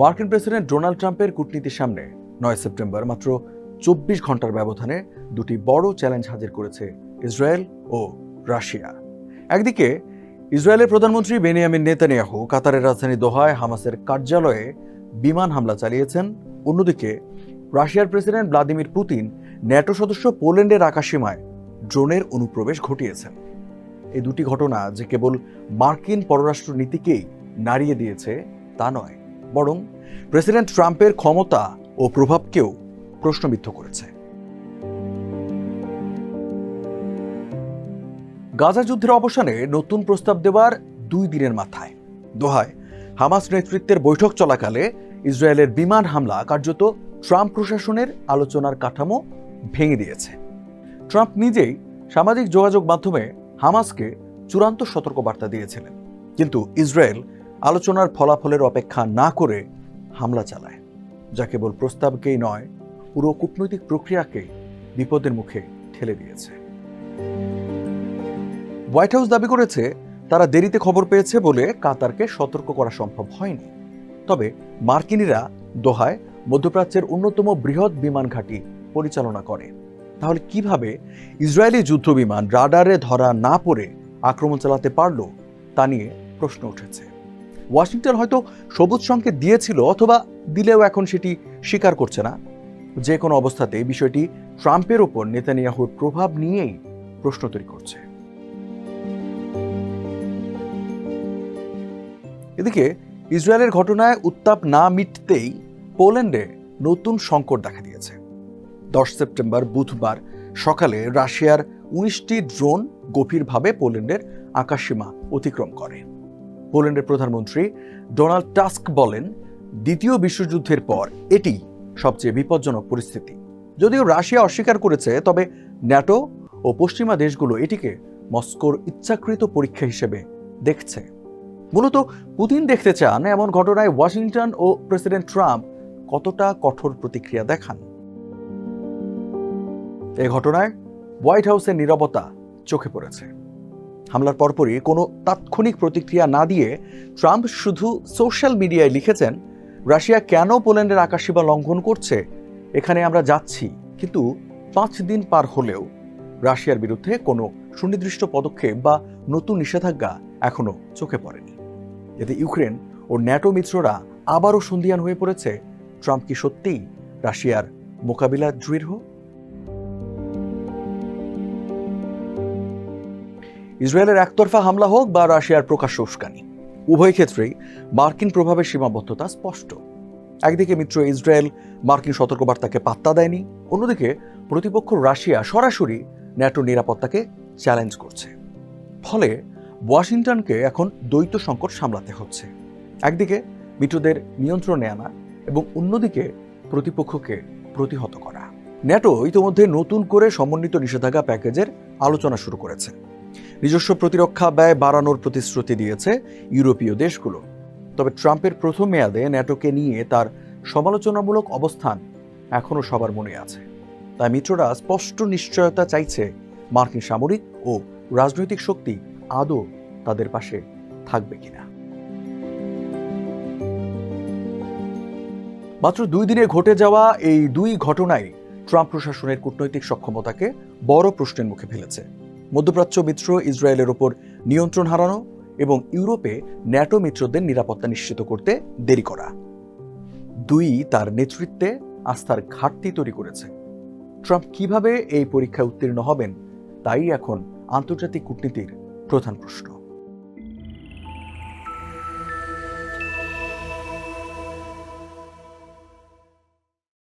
মার্কিন president Donald ট্রাম্পের কূটনীতির সামনে নয় সেপ্টেম্বর মাত্র চব্বিশ ঘণ্টার ব্যবধানে দুটি বড় চ্যালেঞ্জ হাজির করেছে ইসরায়েল ও রাশিয়া। একদিকে, ইসরায়েলের প্রধানমন্ত্রী বেনিয়ামিন নেতানিয়াহু কাতারের রাজধানী দোহায় হামাসের কার্যালয়ে বিমান হামলা চালিয়েছেন। অন্যদিকে, রাশিয়ার প্রেসিডেন্ট ভ্লাদিমির পুতিন ন্যাটো সদস্য পোল্যান্ডের আকাশসীমায় ড্রোনের অনুপ্রবেশ ঘটিয়েছেন। এই দুটি ঘটনা যে কেবল মার্কিন পররাষ্ট্র নীতিকেই নাড়িয়ে দিয়েছে, তা নয়। বরং প্রেসিডেন্ট ট্রাম্পের ক্ষমতা ও প্রভাবকেও প্রশ্নবিদ্ধ করেছে। গাজা যুদ্ধের অবসানে নতুন প্রস্তাব দেওয়ার দুই দিনের মাথায়। দোহায়, হামাস নেতৃত্বের বৈঠক চলাকালে ইসরায়েলের বিমান হামলা কার্যত ট্রাম্প প্রশাসনের আলোচনার কাঠামো ভেঙে দিয়েছে। ট্রাম্প নিজেই সামাজিক যোগাযোগ মাধ্যমে হামাসকে চূড়ান্ত সতর্কবার্তা দিয়েছিলেন। কিন্তু ইসরায়েল আলোচনার ফলাফলের অপেক্ষা না করে হামলা চালায়, যা কেবল প্রস্তাবকেই নয়, পুরো কূটনৈতিক প্রক্রিয়াকে বিপদের মুখে ঠেলে দিয়েছে। হোয়াইট হাউস দাবি করেছে, তারা দেরিতে খবর পেয়েছে বলে কাতারকে সতর্ক করা সম্ভব হয়নি। তবে মার্কিনিরা দোহায় মধ্যপ্রাচ্যের অন্যতম বৃহৎ বিমান ঘাঁটি পরিচালনা করে। তাহলে কীভাবে ইসরায়েলি যুদ্ধ বিমান রাডারে ধরা না পড়ে আক্রমণ চালাতে পারল, তা নিয়ে প্রশ্ন উঠেছে। ওয়াশিংটন হয়তো সবুজ সংকেত দিয়েছিল অথবা দিলেও এখন সেটি স্বীকার করছে না। যে কোনো অবস্থাতে বিষয়টি ট্রাম্পের ওপর নেতানিয়াহুর প্রভাব নিয়েই প্রশ্ন তৈরি করছে। এদিকে ইসরায়েলের ঘটনায় উত্তাপ না মিটতেই পোল্যান্ডে নতুন সংকট দেখা দিয়েছে। দশ সেপ্টেম্বর বুধবার সকালে রাশিয়ার উনিশটি ড্রোন গভীরভাবে পোল্যান্ডের আকাশসীমা অতিক্রম করে। পোল্যান্ডের প্রধানমন্ত্রী ডোনাল্ড টাস্ক বলেন, দ্বিতীয় বিশ্বযুদ্ধের পর এটি সবচেয়ে বিপজ্জনক পরিস্থিতি। যদিও রাশিয়া অস্বীকার করেছে, তবে ন্যাটো ও পশ্চিমা দেশগুলো এটিকে মস্কোর ইচ্ছাকৃত পরীক্ষা হিসেবে দেখছে। মূলত পুতিন দেখতে চান এমন ঘটনায় ওয়াশিংটন ও প্রেসিডেন্ট ট্রাম্প কতটা কঠোর প্রতিক্রিয়া দেখান। এ ঘটনায় হোয়াইট হাউসের নীরবতা চোখে পড়েছে। হামলার পরপরই কোনো তাৎক্ষণিক প্রতিক্রিয়া না দিয়ে ট্রাম্প শুধু সোশ্যাল মিডিয়ায় লিখেছেন, রাশিয়া কেন পোল্যান্ডের আকাশসীমা লঙ্ঘন করছে? এখানে আমরা যাচ্ছি। কিন্তু পাঁচ দিন পার হলেও রাশিয়ার বিরুদ্ধে কোনো সুনির্দিষ্ট পদক্ষেপ বা নতুন নিষেধাজ্ঞা এখনও চোখে পড়েনি। এতে ইউক্রেন ও ন্যাটো মিত্ররা আবারও সন্ধিয়ান হয়ে পড়েছে। ট্রাম্প কি সত্যিই রাশিয়ার মোকাবিলা দৃঢ়? ইসরায়েলের একতরফা হামলা হোক বা রাশিয়ার প্রকাশ্য উস্কানি, উভয় ক্ষেত্রেই মার্কিন প্রভাবের সীমাবদ্ধতা স্পষ্ট। একদিকে মিত্র ইসরায়েল মার্কিন সতর্কবার্তাকে পাত্তা দেয়নি, অন্যদিকে প্রতিপক্ষ রাশিয়া সরাসরি ন্যাটো নিরাপত্তাকে চ্যালেঞ্জ করছে। ফলে ওয়াশিংটনকে এখন দ্বৈত সংকট সামলাতে হচ্ছে। একদিকে মিত্রদের নিয়ন্ত্রণে আনা এবং অন্যদিকে প্রতিপক্ষকে প্রতিহত করা। ন্যাটো ইতিমধ্যে নতুন করে সমন্বিত নিষেধাজ্ঞা প্যাকেজের আলোচনা শুরু করেছে। নিজস্ব প্রতিরক্ষা ব্যয় বাড়ানোর প্রতিশ্রুতি দিয়েছে ইউরোপীয় দেশগুলো। তবে ট্রাম্পের প্রথম মেয়াদে ন্যাটোকে নিয়ে তার সমালোচনামূলক অবস্থান এখনও সবার মনে আছে। তাই মিত্ররা স্পষ্ট নিশ্চয়তা চাইছে মার্কিন সামরিক ও রাজনৈতিক শক্তি আদৌ তাদের পাশে থাকবে কিনা। মাত্র দুই দিনে ঘটে যাওয়া এই দুই ঘটনাই ট্রাম্প প্রশাসনের কূটনৈতিক সক্ষমতাকে বড় প্রশ্নের মুখে ফেলেছে। মধ্যপ্রাচ্য মিত্র ইসরায়েলের ওপর নিয়ন্ত্রণ হারানো এবং ইউরোপে ন্যাটো মিত্রদের নিরাপত্তা নিশ্চিত করতে দেরি করা। দুই, তার নেতৃত্বে আস্থার ঘাটতি তৈরি করেছে। ট্রাম্প কীভাবে এই পরীক্ষায় উত্তীর্ণ হবেন, তাই এখন আন্তর্জাতিক কূটনীতির প্রধান প্রশ্ন।